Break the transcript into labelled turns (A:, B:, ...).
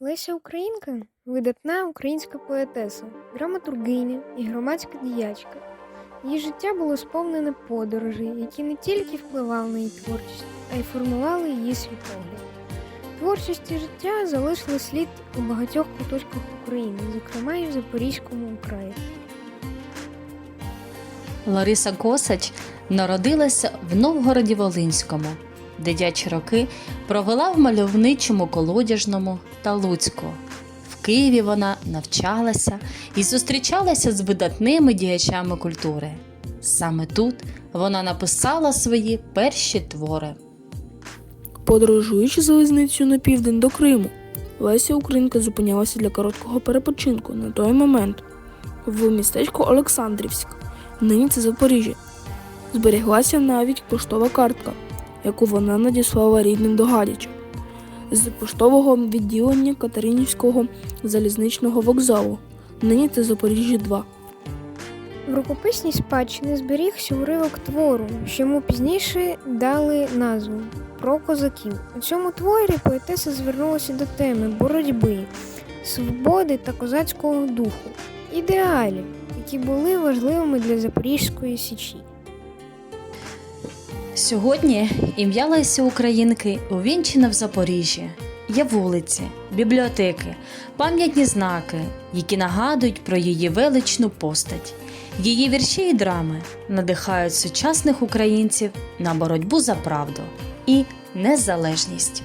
A: Леся Українка видатна українська поетеса, драматургиня і громадська діячка. Її життя було сповнене подорожей, які не тільки впливали на її творчість, а й формували її світогляд. Творчість життя залишили слід у багатьох куточках України, зокрема і в Запорізькому краї.
B: Лариса Косач народилася в Новгороді Волинському. Дитячі роки провела в мальовничому колодяжному та Луцьку. В Києві вона навчалася і зустрічалася з видатними діячами культури. Саме тут вона написала свої перші твори.
C: Подорожуючи залізницею на південь до Криму, Леся Українка зупинялася для короткого перепочинку на той момент в містечку Олександрівськ, нині це Запоріжжя. Зберіглася навіть поштова картка, яку вона надіслала рідним до Гадяча з поштового відділення Катеринівського залізничного вокзалу. Нині це Запоріжжя 2.
A: В рукописній спадщині зберігся уривок твору, що йому пізніше дали назву про козаків. У цьому творі поетеса звернулася до теми боротьби, свободи та козацького духу, ідеалів, які були важливими для Запорізької січі.
B: Сьогодні ім'я Лесі Українки увінчене в Запоріжжі. Є вулиці, бібліотеки, пам'ятні знаки, які нагадують про її величну постать. Її вірші і драми надихають сучасних українців на боротьбу за правду і незалежність.